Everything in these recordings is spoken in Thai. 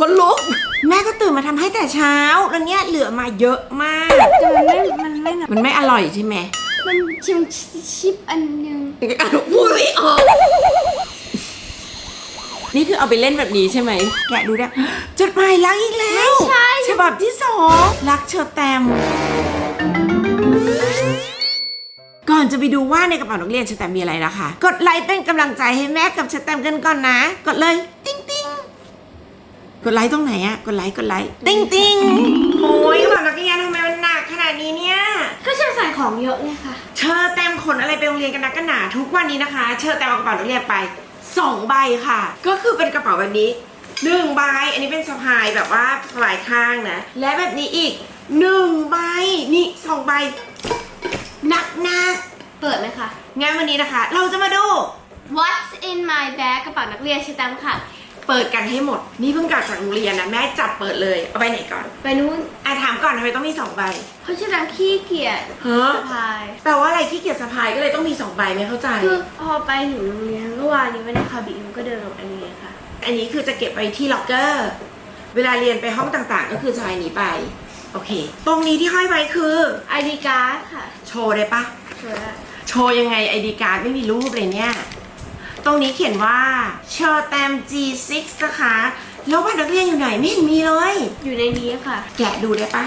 คนลุก แม่ก็ตื่นมาทำให้แต่เช้า แล้วเนี่ยเหลือมาเยอะมาก แต่มันไม่ มันไม่หนักมันไม่อร่อยใช่ไหมมันชิมชิปอันนึงอะพูดไม่ออก นี่คือเอาไปเล่นแบบนี้ใช่ไหมแกะดูได้จดหมายรักอีกแล้วไม่ใช่ ฉบับที่สองรักเชอแตม ก่อนจะไปดูว่าในกระเป๋านักเรียนเชอแตมมีอะไรนะคะ กดไลค์เป็นกำลังใจให้แม่กับเชอแตมกันก่อนนะ กดเลยติ๊งติ๊ง กดไลค์ตรงไหนอะกดไลค์กดไลค์ติ๊งติ๊งโอ้ยกระเป๋านักเรียนทำไมมันหนักขนาดนี้เนี่ย ก็ฉันใส่ของเยอะไงค่ะ เชอแตมขนอะไรไปโรงเรียนกันนักกันหนาทุกวันนี้นะคะ เชอแตมเอากระเป๋านักเรียนไปสองใบค่ะ ก็คือเป็นกระเป๋าแบบนี้หนึ่งใบ อันนี้เป็นสะพายแบบว่าสะพายข้างนะ และแบบนี้อีกหนึ่งใบ นี่สองใบหนักหนักเปิดไหมคะๆงั้นวันนี้นะคะ เราจะมาดู What's in my bag กระเป๋านักเรียนชิตัมค่ะ เปิดกันให้หมด นี่เพิ่งกลับจากโรงเรียนนะแม่จับเปิดเลย เอาไปไหนก่อน ไปนู้นอะถามก่อนทำไมต้องมีสองใบ เพราะชิตัมขี้เกียจฮะ สะพาย แปลว่าอะไรที่เกียจสะพายก็เลยต้องมีสองใบไม่เข้าใจ คือพอไปถึงโรงเรียนเมื่อวานนี้ไม่ได้คาบิมก็เดินออกอันนี้ค่ะ อันนี้คือจะเก็บไว้ที่ล็อกเกอร์ เวลาเรียนไปห้องต่างๆ ก็คือจะเอาอันนี้ไป โอเค ตรงนี้ที่ห้อยไว้คือ ID card ค่ะโชว์ได้ปะ สวยอะโชว์ยังไงไอดีการ์ดไม่มีรูปเลยเนี่ย ตรงนี้เขียนว่าเชอร์แตม G6 นะคะ แล้วบัตรนักเรียนอยู่ไหนไม่เห็นมีเลย อยู่ในนี้ค่ะ แกะดูได้ปะ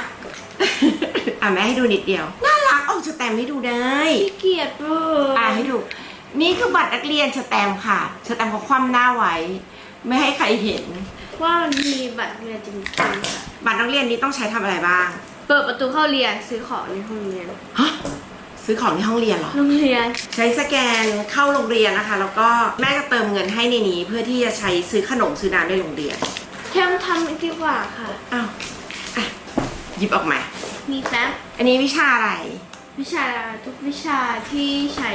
อะแม่ให้ดูนิดเดียว น่ารักเอาเชอร์แตมให้ดูได้ ขี้เกียจเบออะให้ดู นี่คือบัตรนักเรียนเชอร์แตมค่ะเชอร์แตมเขาคว่ำหน้าไว้ ไม่ให้ใครเห็น ว่ามันมีบัตรเรียนจริงๆค่ะบัตรนักเรียนนี้ต้องใช้ทำอะไรบ้าง เปิดประตูเข้าเรียนซื้อของในห้องเรียน ฮะ ซื้อของในห้องเรียนเหรอ โรงเรียน ใช้สแกนเข้าโรงเรียนนะคะ แล้วก็แม่ก็เติมเงินให้ในนี้ เพื่อที่จะใช้ซื้อขนมซื้อน้ำในโรงเรียนแทมทำดีกว่าค่ะ อ้าวอะหยิบออกมา มีแป๊บ อันนี้วิชาอะไร วิชาทุกวิชาที่ใช้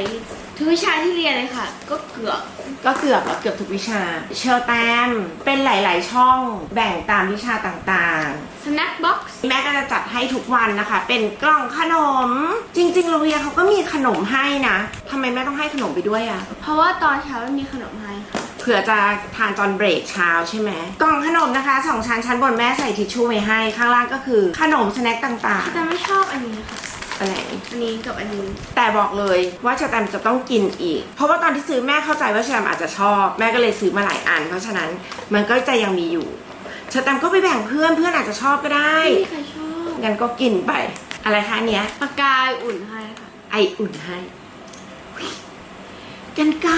ทุกวิชาที่เรียนเลยค่ะ ก็เกือบก็เกือบแล้วเกือบทุกวิชา เชอร์แตมเป็นหลาย ๆ ช่องแบ่งตามวิชาต่างสแน็คบ็อกซ์ๆแม่ก็จะจัดให้ทุกวันนะคะ เป็นกล่องขนม จริง ๆ โรงเรียนเขาก็มีขนมให้นะทำไมแม่ต้องให้ขนมไปด้วยอะเพราะว่าตอนเช้าไม่มีขนมให้ค่ะเผื่อจะทานตอนเบรกเช้าใช่ไหมกล่องขนมนะคะสองชั้นชั้นบนแม่ใส่ทิชชู่ไว้ให้ ข้างล่างก็คือขนมสแน็คต่างแต่ไม่ชอบอันนี้ค่ะๆ อะไรอันนี้กับอันนี้ แต่บอกเลยว่าชาแตมจะต้องกินอีก เพราะว่าตอนที่ซื้อแม่เข้าใจว่าชาแตมอาจจะชอบ แม่ก็เลยซื้อมาหลายอัน เพราะฉะนั้นมันก็จะยังมีอยู่ชาแตมก็ไปแบ่งเพื่อนเพื่อนอาจจะชอบก็ได้ไม่มีใครชอบงั้นก็กินไป อะไรคะอันเนี้ย ปากกายอุ่นให้ค่ะ ไออุ่นให้ กันไกร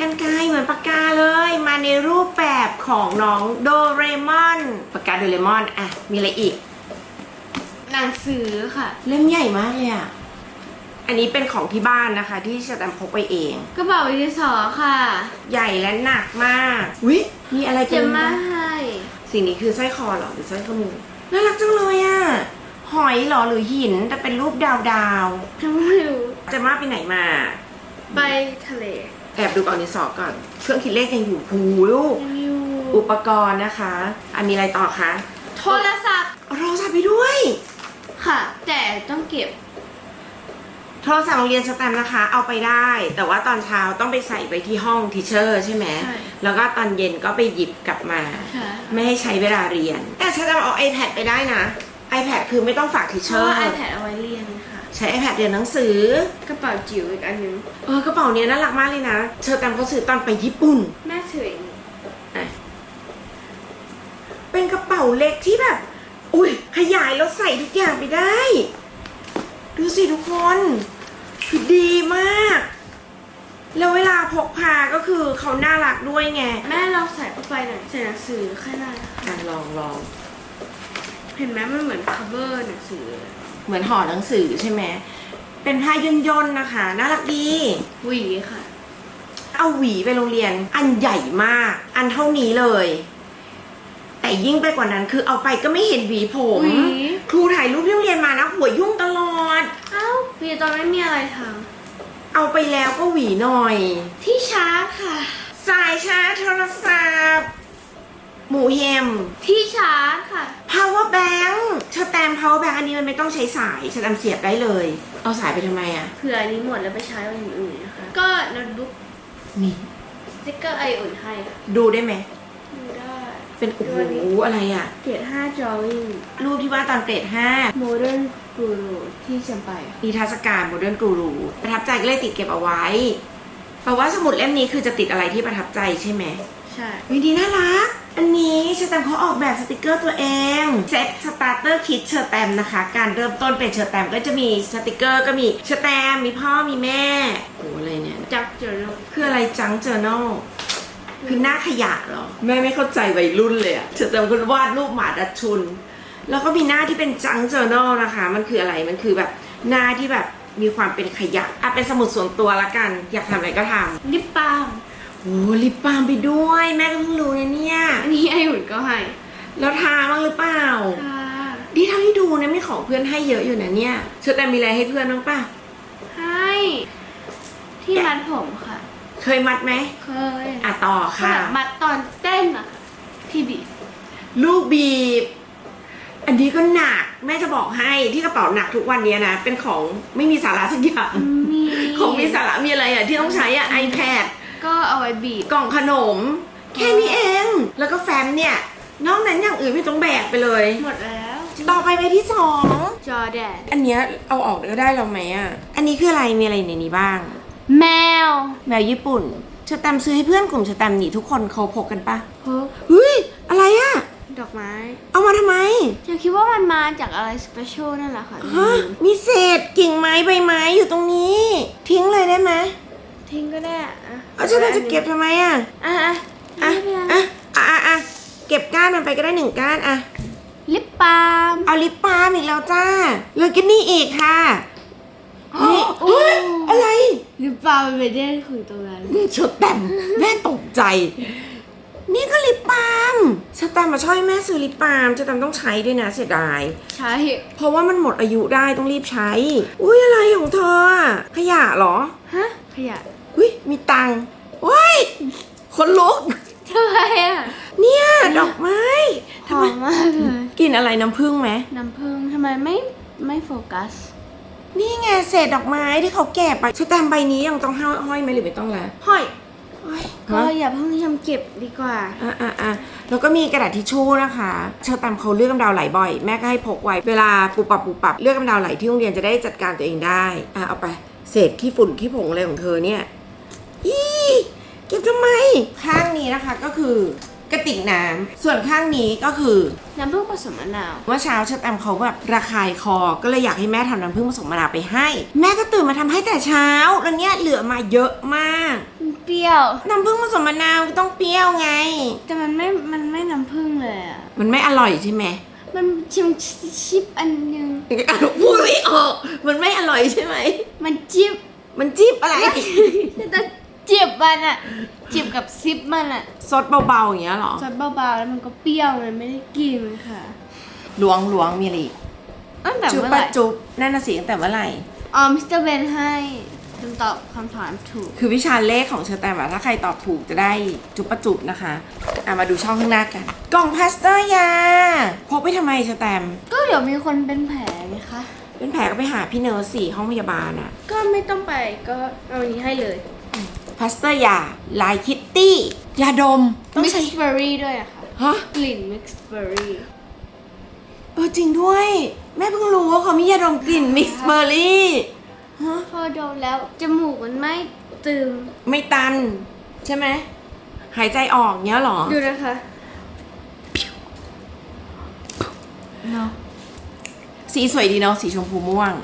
กันไกรเหมือนปากกาเลย มาในรูปแบบของน้องโดเรมอน ปากกาโดเรมอน อะ มีอะไรอีก หนังสือค่ะ เล่มใหญ่มากเลยอะ อันนี้เป็นของที่บ้านนะคะ ที่ชาแตมพกไปเอง กระเป๋าดินสอค่ะ ใหญ่และหนักมากวิมีอะไรเจเป็นมมาให้สิ่งนี้คือสร้อยคอเหรอหรือสร้อยข้อมือน่ารักจังเลยอะหอยเหรอหรือหินแต่เป็นรูปดาวดาวทำไม่รู้ๆเจะมาไปไหนมา ไปทะเลแอบดูกล่องนี้สอบก่อน เครื่องคิดเลขยังอยู่หูลูกยังอยู่อุปกรณ์นะคะอะมีอะไรต่อคะโทรศัพท์เอาโทรศัพท์ไปด้วย ค่ะ แต่ต้องเก็บ โทรศัพท์โรงเรียนสแตมป์นะคะ เอาไปได้ แต่ว่าตอนเช้าต้องไปใส่ไปที่ห้องทีเชอร์ใช่ไหมใช่ แล้วก็ตอนเย็นก็ไปหยิบกลับมา ค่ะไม่ให้ใช้เวลาเรียน แต่ฉันจะเอา iPad ไปได้นะ iPad คือไม่ต้องฝากทีเพเชราะอร์ ว่า iPad เอาไว้เรียนค่ะ ใช้ iPad เรียนหนังสือ กระเป๋าจิ๋วอีกอันหนึงเออกระเป๋าเนี้ยน่ารักมากเลยนะ เชอร์แตมเขาซื้อตอนไปญี่ปุ่น แม่ถืออีกอะเป็นกระเป๋าเล็กที่แบบอุ้ยขยาย แล้วใส่ทุกอย่างไปได้ ดูสิทุกคน คือดีมาก แล้วเวลาพกพาก็คือเขาน่ารักด้วยไงแม่ลองใส่เข้าไปหน่อยใส่หนังสือแค่นั้นค่ะอะลองลองเห็นไหมมันเหมือน cover หนังสือเลยเหมือนห่อหนังสือใช่ไหมเป็นผ้าย่นยนๆนะคะ น่ารักดีหวีค่ะ เอาหวีไปโรงเรียน อันใหญ่มาก อันเท่านี้เลย แต่ยิ่งไปกว่านั้นคือเอาไปก็ไม่เห็นหวีผมหวีครูถ่ายรูปที่โรงเรียนมานะหัวยุ่งตลอด เอ้าหวีตอนไม่มีอะไรทเอาไปแล้วก็หวีหน่อยำที่ชาร์จค่ะ สายชาร์จโทรศัพท์ หมูเฮม ที่ชาร์จค่ะ power bank เชอแตม power bank อันนี้มันไม่ต้องใช้สายเชอแตมเสียบได้เลย เอาสายไปทำไมอะเผื่ออันนี้หมดแล้วไปใช้เอาอย่างอื่นนะคะ ก็โน้ตบุ๊กนี่ สติ๊กเกอร์ไออุ่นให้ค่ะดูได้ไหมดูได้ เป็นโอ้โหอะไรอะ เกรด5 drawing รูปที่ว่าตอนเกรด modern guru ที่ฉันไปอะ5นิทรรศการโมเดิร์นกูรูประทับใจก็เลยติดเก็บเอาไว้แปลว่าสมุดเล่มนี้คือจะติดอะไรที่ประทับใจใช่ไหมใช่วิดีน่ารัก อันนี้เชอร์แตมเขาออกแบบสติกเกอร์ตัวเองเซ็ตสตาร์เตอร์คิดเชอร์แตมนะคะ การเริ่มต้นเป็นเชอร์แตมก็จะมีสติกเกอร์ก็มีเชอร์แตมมีพ่อมีแม่โอ้อะไรเนี่ยจับเจอแล้วคืออะไรจังเจอ r n a l คือหน้าขยะเหรอ แม่ไม่เข้าใจวัยรุ่นเลยอะเชอร์แตมก็วาดรูปหมาดัดชุน แล้วก็มีหน้าที่เป็นจังเจอ r n a l นะคะ มันคืออะไร มันคือแบบหน้าที่แบบมีความเป็นขยะอะเป็นสมุดส่วนตัวละกัน อยากทำอะไรก็ทำลิปบาล์มโอ้ลิปบาล์มไปด้วย แม่ก็เพิ่งรู้นะเนี่ย อันนี้ไอหุ่นก็ให้แล้วทาบ้างหรือเปล่า ค่ะดีเท่าที่ดูนะมีของเพื่อนให้เยอะอยู่นะเนี่ยเชอแต่มีอะไรให้เพื่อนบ้างป่ะให้ที่มัดผมค่ะ เคยมัดไหมเคยอะต่อขค่ะนาดมัดตอนเต้นอะที่บีบลูกบีบ อันนี้ก็หนัก แม่จะบอกให้ที่กระเป๋าหนักทุกวันเนี้ยนะ เป็นของไม่มีสาระสักอย่างมีของมีสาระมีอะไรอะที่ต้องใช้อะ iPad ก็เอาไว้บีบกล่องขนม แค่นี้เอง แล้วก็แฟ้มเนี่ย นอกนั้นอย่างอื่นไม่ต้องแบกไปเลย หมดแล้ว ต่อไปไปที่สองจอแดนอันเนี้ยเอาออกก็ได้เราไหมอะ อันนี้คืออะไรมีอะไรในนี้บ้าง แมว แมวญี่ปุ่นเชอแตมซื้อให้เพื่อนกลุ่มเชอแตมนี่ทุกคนเขาพกกันปะพกเฮ้ยอะไรอะดอกไม้เอามาทำไมจะคิดว่ามันมาจากอะไรสเปเชียลนั่นแหละค่ะฮะมีเศษกิ่งไม้ใบไม้อยู่ตรงนี้ ทิ้งเลยได้ไหมทิ้งก็ได้อะเอาเชอแตมจะเก็บทำไมอะอะอะอะไม่เป็นไรอะอะอะอะเก็บก้านมันไปก็ได้หนึ่งก้านอะลิปบาล์มเอาลิปบาล์มอีกแล้วจ้าเหลือกินนี่อีกค่ะนี่โอ้เฮ้ยอะไร ลิปบาล์มมันเป็นเด่นคือตรงนั้นเชอแตมแม่ตกใจ นี่ก็ลิปบาล์มเชอแตมมาช่วยแม่ซื้อลิปบาล์มเชอแตมต้องใช้ด้วยนะเสียดาย ใช่เพราะว่ามันหมดอายุได้ต้องรีบใช้ อุ้ยอะไรของเธออะขยะเหรอ ฮะขยะอุ้ยมีตังค์ว้ายคนลุก ทำไมอะเนี่ยดอกไม้ หอมมากเลยกลินอะไรน้ำผึ้งไหม น้ำผึ้งทำไมไม่ไม่โฟกัส นี่ไงเศษดอกไม้ที่เขาแกะไปชุดแตมใบนี้ยังต้องห้อยไหมหรือไม่ต้องละห้อยห้อยก็ฮะอย่าเพิ่งทำเก็บดีกว่า อะอะอะแล้วก็มีกระดาษทิชชู่นะคะ เชอร์แตมเขาเลือกกำดาวไหลบ่อย แม่ก็ให้พกไว้ เวลาปูปรับปูปรับเลือกกำดาวไหลที่โรงเรียนจะได้จัดการตัวเองได้ อะเอาไป เศษขี้ฝุ่นขี้ผงอะไรของเธอเนี่ย อีเก็บทำไม ข้างนี้นะคะก็คือ กระติกน้ำส่วนข้างนี้ก็คือน้ำผึ้งผสมมะนาวเมื่อเช้าเชอร์แตมเขาแบบระคายคอ ก็เลยอยากให้แม่ทำน้ำผึ้งผสมมะนาวไปให้ แม่ก็ตื่นมาทำให้แต่เช้า แล้วเนี่ยเหลือมาเยอะมากมันเปรี้ยว น้ำผึ้งผสมมะนาวก็ต้องเปรี้ยวไง แต่มันไม่ มันไม่น้ำผึ้งเลยอะ มันไม่อร่อยใช่ไหมมันชิมชิปอันนึงพูดไม่ออก มันไม่อร่อยใช่ไหม มันจิบมันจิ๊บอะไร แต่ จิบมันอะจิบกับซิปมันอะซดเบาๆอย่างเงี้ยเหรอซดเบาๆแล้วมันก็เปรี้ยวมันไม่ได้กินค่ะล้วงล้วงมีอะไรอีกตั้งแต่จุ๊บเมื่อไหปะร่จุ๊บนั่นน่ะสิตั้งแต่เมื่อไหร่ อ๋อมิสเตอร์เบนให้คำตอบคำถามถูกคือวิชาเลขของเชอร์แตมอะถ้าใครตอบถูกจะได้จุ๊บปะจุ๊บนะคะอะมาดูช่องข้างหน้ากัน กล่องพลาสเตอร์ยาพกไปทำไมเชอร์แตม ก็เดี๋ยวมีคนเป็นแผลไงคะเป็นแผลก็ไปหาพี่เนิร์สสี่ห้องพยาบาลอะก็ไม่ต้องไปก็เอาอันนี้ให้เลย พลาสเตอร์ยาลายคิตตี้ยาดมต้องมิกใช้ซ์เบอร์รี่ด้วยอะค่ะ ฮะกลิ่นมิกซ์เบอร์รี่เออจริงด้วย แม่เพิ่งรู้ว่าเขามียาดมกลิ่นมิกซ์เบอร์รี่ฮะพอดมแล้ว จมูกมันไม่ตึง ไม่ตัน ใช่ไหมหายใจออกเนี้ยเหรอ ดูนะคะเนาะสีสวยดีเนาะสีชมพูม่วงย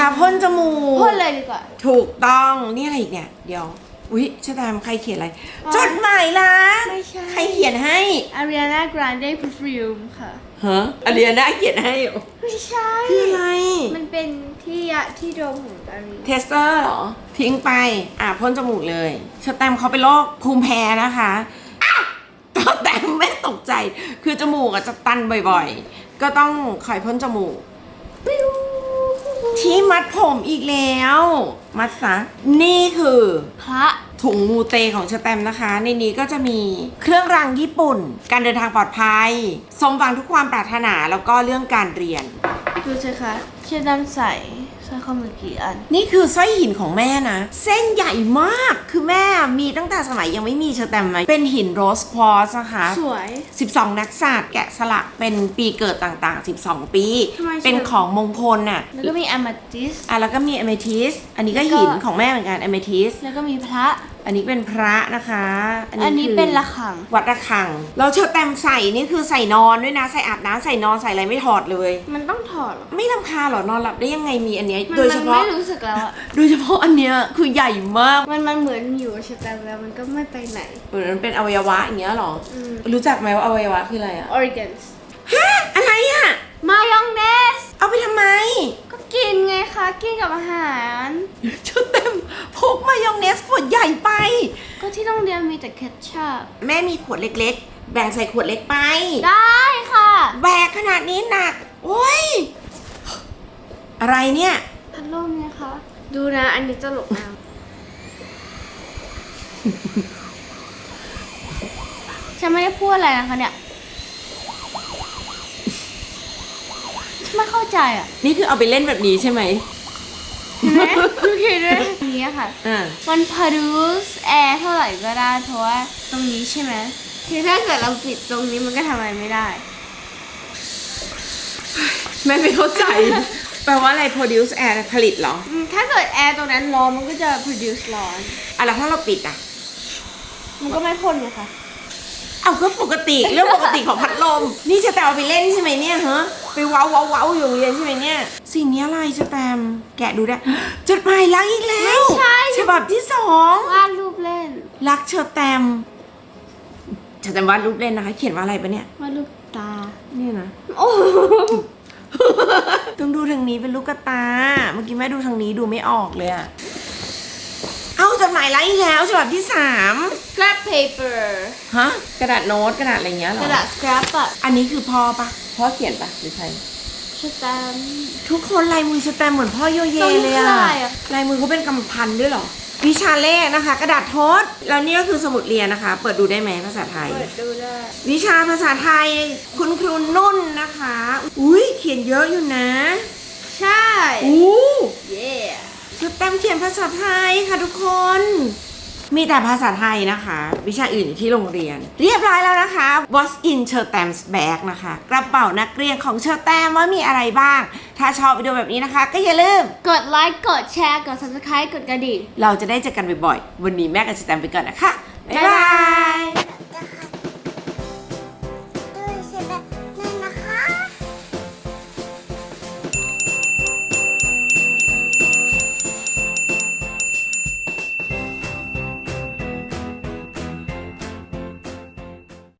าพ่นจมูกพ่นเลยดีกว่า ถูกต้องนี่อะไรอีกเนี่ยเดี๋ยวอุ๊ยชะตามใครเขียนอะไรอ๋อจดหมายรักไม่ใช่ ใครเขียนให้ Ariana Grande Perfume ค่ะ ฮะอาเรียนาเขียนให้เหรอไม่ใช่ คืออะไร มันเป็นที่ยะที่ดมของอารีเทสเตอร์เหรอ ทิ้งไป อะพ่นจมูกเลยชแตมป์เขาเป็นโรคภูมิแพ้นะคะอะตอนแต่ไม่ตกใจ คือจมูกอะจะตันบ่อยๆ ก็ต้องคอยพ่นจมูกปิ้ว ที่มัดผมอีกแล้ว มัดซะนี่คือ พระ ถุงมูเตของชแตมป์นะคะ ในนี้ก็จะมีเครื่องรางญี่ปุ่น การเดินทางปลอดภัย สมหวังทุกความปรารถนาแล้วก็เรื่องการเรียน ดูสิคะเชดำใส่ สร้อยข้อมือกี่อัน นี่คือสร้อยหินของแม่นะ เส้นใหญ่มากคือแม่มีตั้งแต่สมัยยังไม่มีเชอร์แตมไหมเป็นหินโรสควอสนะคะสวย 12 นักศาสตร์แกะสลักเป็นปีเกิดต่างๆ 12 ปี ทำไม เป็นของมงคลน่ะแล้วก็มีอ m ม t ติส อะแล้วก็มีอเมทิสอันนี้ก็แล้วก็ หินของแม่เหมือนกันอเมทิส แล้วก็มีพระ อันนี้เป็นพระนะคะ อันนี้คือเป็นระฆัง วัดระฆัง เราเชอร์แตมใส่นี่คือใส่นอนด้วยนะ ใส่อาบน้ำใส่นอนใส่อะไรไม่ถอดเลย มันต้องถอดเหรอไม่ลำคาญเหรอนอนหลับได้ยังไงมีอันเนี้ยมันโดยมัเฉนพาะไม่รู้สึกแล้วอะโดยเฉพาะอันเนี้ยคือใหญ่มาก มันมันเหมือนอยู่กับชะตาแล้วมันก็ไม่ไปไหน เหมือนมันเป็นอวัยวะอย่างเงี้ยเหรออืมรู้จักไหมว่าอวัยวะคืออะไรอะ organs ฮะอะไรอะมายองเนส เอาไปทำไม ก็กินไงคะ กินกับอาหาร เชอร์แตมพกมายองเนสขวดใหญ่ไป ก็ที่โรงเรียนมีแต่เคชัพแม่มีขวดเล็กๆ แบ่งใส่ขวดเล็กไป ได้ค่ะ แบกขนาดนี้หนัก โอ้ย อะไรเนี่ย พัดลมไงคะ ดูนะอันนี้ตลกมากฉันไม่ได้พูดอะไรนะคะเนี่ยฉันไม่เข้าใจอะ นี่คือเอาไปเล่นแบบนี้ใช่ไหม เห็นไหมโอเคด้วยนี้ค่ะ อ่า มัน produce air เท่าไหร่ก็ได้ เพราะว่าตรงนี้ใช่ไหมคือถ้าเกิดเราปิดตรงนี้มันก็ทำอะไรไม่ได้ แม่ไม่เข้าใจ แปลว่าอะไร produce air ผลิตเหรออืมถ้าเกิดแอร์ตรงนั้นร้อนมันก็จะ produce ร้อน อะแล้วถ้าเราปิดอะ มันก็ไม่พ่นไงคะ เอาก็ปกติเรื่องปกติของพัดลม นี่จะแต่เอาไปเล่นใช่ไหมเนี่ยฮะไปว้าวว้าวว้าวอยู่โรงเรียนใช่ไหมเนี่ย สิ่งนี้อะไรจะแตมแกะดูได้ จดหมายรักอีกแล้วไม่ใช่ ฉบับที่สองวาดรูปเล่นรักเชอร์แตมเชอร์แตมวาดรูปเล่นนะคะ เขียนว่าอะไรปะเนี่ยวาดรูปตา นี่นะ โอ้โหต้องดูทางนี้เป็นลูกกระตา เมื่อกี้แม่ดูทางนี้ดูไม่ออกเลยอะเอาจด หมายรักอีกแล้วฉบับที่สาม scrap paper ฮะกระดาษโน้ตกระดาษอะไรอย่างเงี้ยเหรกอระดาษ scrap อะอันนี้คือพ่อปะพ่อเขียนปะหรือใครสแตมป์ ทุกคนลายมือสแตมป์เหมือนพ่อโยเยตรงนี้เลยคืออะอะไรอะ ลายมือเขาเป็นกำพันด้วยเหรอ วิชาเลขนะคะ กระดาษทดแล้วนี่ก็คือสมุดเรียนนะคะ เปิดดูได้ไหมภาษาไทย เปิดดูได้วิชาภาษาไทยคุณครูนุ่นนะคะ อุ้ยเขียนเยอะอยู่นะ ใช่ อู้เย่สแตมป์เขียนภาษาไทยค่ะทุกคน มีแต่ภาษาไทยนะคะ วิชาอื่นอยู่ที่โรงเรียน เรียบร้อยแล้วนะคะ What's in เชอร์แตมส์แบกนะคะ กระเป๋านักเรียนของเชอร์แตมว่ามีอะไรบ้าง ถ้าชอบวิดีโอแบบนี้นะคะ ก็อย่าลืม กดไลค์กดแชร์กด subscribe กดกระดิ่งเราจะได้เจอกันบ่อยๆ วันนี้แม่กับเชอร์แตมไปก่อนนะคะ บ๊ายบ๊ายบาบายย